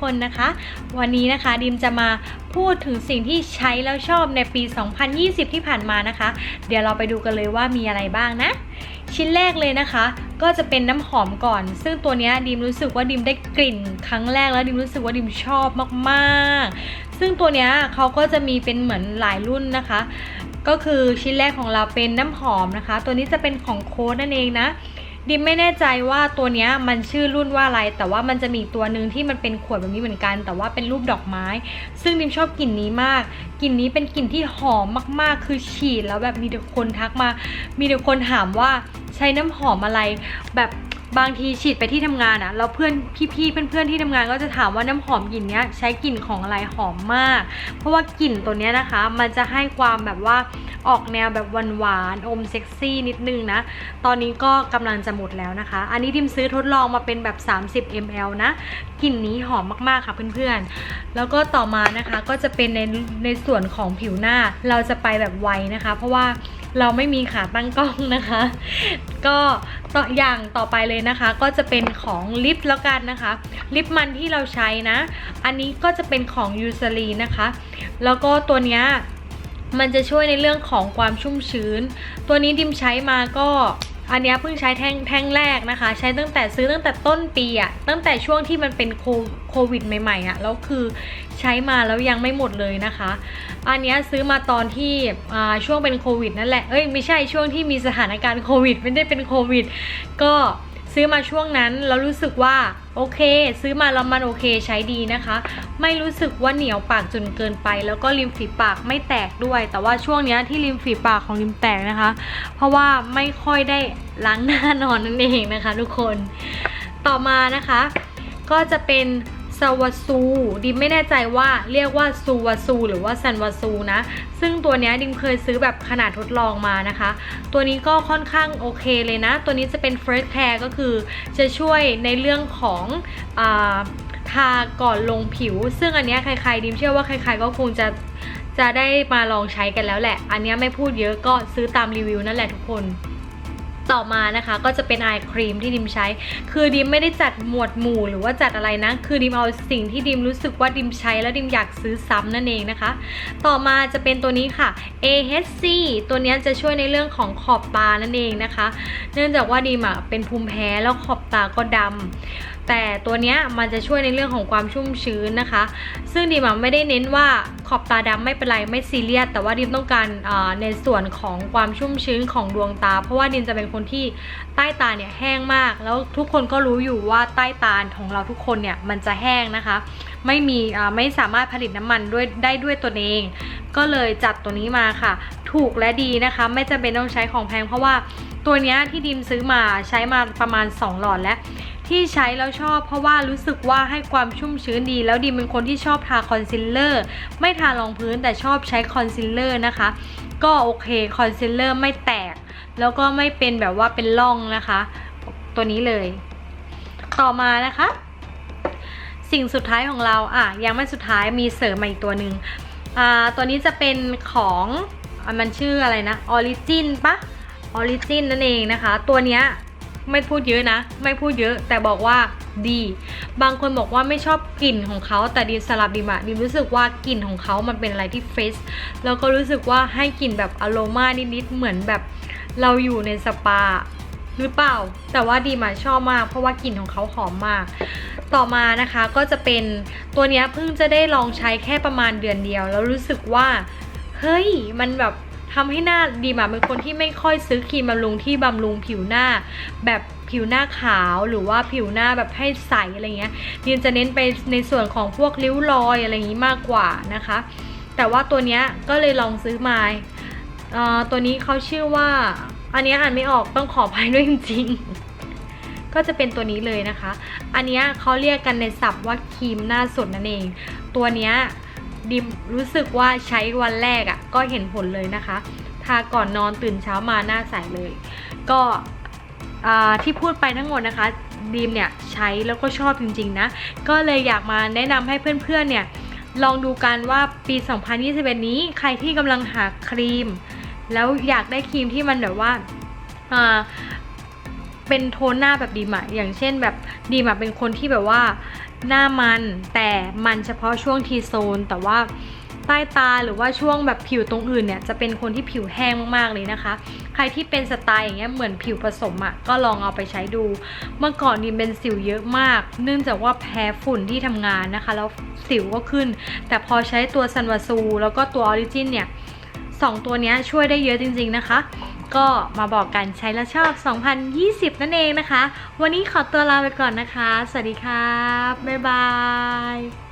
คนนะคะ วันนี้นะคะดิมจะมาพูดถึงสิ่งที่ใช้แล้วชอบในปี 2020 ที่ผ่านมานะคะ เดี๋ยวเราไปดูกันเลยว่ามีอะไรบ้างนะ ชิ้นแรกเลยนะคะ ก็จะเป็นน้ำหอมก่อน ซึ่งตัวนี้ดิมรู้สึกว่าดิมได้กลิ่นครั้งแรกแล้วดิมรู้สึกว่าดิมชอบมากๆ ซึ่งตัวนี้เขาก็จะมีเป็นเหมือนหลายรุ่นนะคะ ก็คือชิ้นแรกของเราเป็นน้ำหอมนะคะ ตัวนี้จะเป็นของโค้ดนั่นเองนะ ดิมไม่แน่ใจว่าตัวเนี้ยมันชื่อรุ่นว่าอะไร แต่ว่ามันจะมีตัวหนึ่งที่มันเป็นขวดแบบนี้เหมือนกัน แต่ว่าเป็นรูปดอกไม้ ซึ่งดิมชอบกลิ่นนี้มากกลิ่นนี้เป็นกลิ่นที่หอมมากๆ คือฉีดแล้วแบบมีแต่คนทักมา มีแต่คนถามว่าใช้น้ำหอมอะไรแบบ บางทีฉีดไปที่ทำงานอะแล้วเพื่อนพี่ๆเพื่อนๆที่ทำงานก็จะถามว่าน้ำหอมกลิ่นเนี้ยใช้กลิ่นของอะไรหอมมาก เพราะว่ากลิ่นตัวเนี้ยนะคะ มันจะให้ความแบบว่าออกแนวแบบหวานๆอมเซ็กซี่นิดนึงนะ ตอนนี้ก็กำลังจะหมดแล้วนะคะ อันนี้ดิมซื้อทดลองมาเป็นแบบ 30 ml นะกลิ่นนี้หอมมากๆค่ะเพื่อนๆ แล้วก็ต่อมานะคะก็จะเป็นในในส่วนของผิวหน้าเราจะไปแบบไวนะคะ เพราะว่า เราไม่มีขาตั้งกล้องนะคะ ก็ต่ออย่างต่อไปเลยนะคะ ก็จะเป็นของลิปแล้วกันนะคะ ลิปมันที่เราใช้นะ อันนี้ก็จะเป็นของยูซารีนะคะ แล้วก็ตัวเนี้ยมันจะช่วยในเรื่องของความชุ่มชื้น ตัวนี้ดิมใช้มาก็ อันนี้เพิ่งใช้แท่งแท่งแรกนะคะ ใช้ตั้งแต่ซื้อตั้งแต่ต้นปีอะตั้งแต่ช่วงที่มันเป็นโควิดใหม่ๆอะแล้วคือใช้มาแล้วยังไม่หมดเลยนะคะ อันนี้ซื้อมาตอนที่ช่วงเป็นโควิดนั่นแหละเอ้ยไม่ใช่ช่วงที่มีสถานการณ์โควิด ไม่ได้เป็นโควิด ก็ ซื้อมาช่วงนั้นแล้วรู้สึกว่าโอเค ซื้อมาแล้วมันโอเคใช้ดีนะคะ ไม่รู้สึกว่าเหนียวปากจนเกินไป แล้วก็ริมฝีปากไม่แตกด้วย แต่ว่าช่วงนี้ที่ริมฝีปากของริมแตกนะคะ เพราะว่าไม่ค่อยได้ล้างหน้านอนนั่นเองนะคะ ทุกคนต่อมานะคะ ก็จะเป็น ซาวาซู ดิมไม่แน่ใจว่าเรียกว่าซูวาซู หรือว่าซันวาซูนะ ซึ่งตัวนี้ดิมเคยซื้อแบบขนาดทดลองมานะคะ ตัวนี้ก็ค่อนข้างโอเคเลยนะ ตัวนี้จะเป็น Fresh Care ก็คือจะช่วยในเรื่องของอทาก่อนลงผิว ซึ่งอันนี้ใครๆดิมเชื่อว่าใครๆก็คงจะจะได้มาลองใช้กันแล้วแหละ อันนี้ไม่พูดเยอะก็ซื้อตามรีวิวนั่นแหละทุกคน ต่อมานะคะก็จะเป็นไอครีมที่ดิมใช้ คือดิมไม่ได้จัดหมวดหมู่หรือว่าจัดอะไรนะ คือดิมเอาสิ่งที่ดิมรู้สึกว่าดิมใช้แล้วดิมอยากซื้อซ้ำนั่นเองนะคะ ต่อมาจะเป็นตัวนี้ค่ะ AHC ตัวนี้จะช่วยในเรื่องของขอบตานั่นเองนะคะ เนื่องจากว่าดิมอะเป็นภูมิแพ้แล้วขอบตาก็ดำแต่ตัวนี้มันจะช่วยในเรื่องของความชุ่มชื้นนะคะ ซึ่งดิมไม่ได้เน้นว่าขอบตาดำไม่เป็นไรไม่ซีเรียสแต่ว่าดิมต้องการในส่วนของความชุ่มชื้นของดวงตา เพราะว่าดิมจะเป็นคนที่ใต้ตาเนี่ยแห้งมาก แล้วทุกคนก็รู้อยู่ว่าใต้ตาของเราทุกคนเนี่ยมันจะแห้งนะคะ ไม่มีไม่สามารถผลิตน้ำมันด้วยได้ด้วยตนเอง ก็เลยจัดตัวนี้มาค่ะ ถูกและดีนะคะ ไม่จำเป็นต้องใช้ของแพง เพราะว่าตัวเนี้ยที่ดิมซื้อมาใช้มาประมาณ 2 หลอดแล้วที่ใช้แล้วชอบเพราะว่ารู้สึกว่าให้ความชุ่มชื้นดี แล้วดิมเป็นคนที่ชอบทาคอนซีลเลอร์ไม่ทารองพื้นแต่ชอบใช้คอนซีลเลอร์นะคะ ก็โอเคคอนซีลเลอร์ไม่แตก แล้วก็ไม่เป็นแบบว่าเป็นร่องนะคะ ตัวนี้เลย ต่อมานะคะ สิ่งสุดท้ายของเราอะยังไม่สุดท้ายมีเสริมมาอีกตัวหนึ่งอ่าตัวนี้จะเป็นของมันชื่ออะไรนะออริจินปะออริจินนั่นเองนะคะ ตัวเนี้ยไม่พูดเยอะนะ ไม่พูดเยอะแต่บอกว่าดี บางคนบอกว่าไม่ชอบกลิ่นของเขาแต่ดีสลับดิมะดิมรู้สึกว่ากลิ่นของเขามันเป็นอะไรที่เฟรชแล้วก็รู้สึกว่าให้กลิ่นแบบอโรมานิดๆเหมือนแบบ เราอยู่ในสปาหรือเปล่า แต่ว่าดีมาชอบมาก เพราะว่ากลิ่นของเขาหอมมาก ต่อมานะคะก็จะเป็นตัวนี้เพิ่งจะได้ลองใช้แค่ประมาณเดือนเดียว แล้วรู้สึกว่าเฮ้ยมันแบบทำให้หน้าดีมาเป็นคนที่ไม่ค่อยซื้อครีมบำรุงที่บำรุงผิวหน้า แบบผิวหน้าขาวหรือว่าผิวหน้าแบบให้ใสอะไรเงี้ยดีมจะเน้นไปในส่วนของพวกริ้วรอยอะไรอย่างนี้มากกว่านะคะ แต่ว่าตัวนี้ก็เลยลองซื้อมา เอ่อตัวนี้เขาชื่อว่า อันนี้อ่านไม่ออกต้องขออภัยด้วยจริงๆ ก็จะเป็นตัวนี้เลยนะคะ อันนี้เขาเรียกกันในศัพท์ว่าครีมหน้าสดนั่นเอง ตัวเนี้ยดิมรู้สึกว่าใช้วันแรกอะ่ะก็เห็นผลเลยนะคะทาก่อนนอนตื่นเช้ามาหน้าใสเลย ก็ที่พูดไปทั้งหมดนะคะดีมเนี่ยใช้แล้วก็ชอบจริงๆนะ ก็เลยอยากมาแนะนำให้เพื่อนๆเนี่ยลองดูกันว่าปี 2021 นี้ใครที่กำลังหาครีม แล้วอยากได้ครีมที่มันแบบว่าเป็นโทนหน้าแบบดีมอะอย่างเช่นแบบดีมอะเป็นคนที่แบบว่าหน้ามันแต่มันเฉพาะช่วงทีโซน แต่ว่าใต้ตาหรือว่าช่วงแบบผิวตรงอื่นเนี่ยจะเป็นคนที่ผิวแห้งมากๆเลยนะคะ ใครที่เป็นสไตล์อย่างเงี้ยเหมือนผิวผสมอะ่ะก็ลองเอาไปใช้ดู เมื่อก่อนดิมเป็นสิวเยอะมาก เนื่องจากว่าแพ้ฝุ่นที่ทำงานนะคะ แล้วสิวก็ขึ้น แต่พอใช้ตัวซันวาซูแล้วก็ตัวออริจินเนี่ย สองตัวนี้ช่วยได้เยอะจริง ๆนะคะ ก็มาบอกกันใช้แล้วชอบ 2020 นั่นเองนะคะ วันนี้ขอตัวลาไปก่อนนะคะ สวัสดีครับ บ๊ายบาย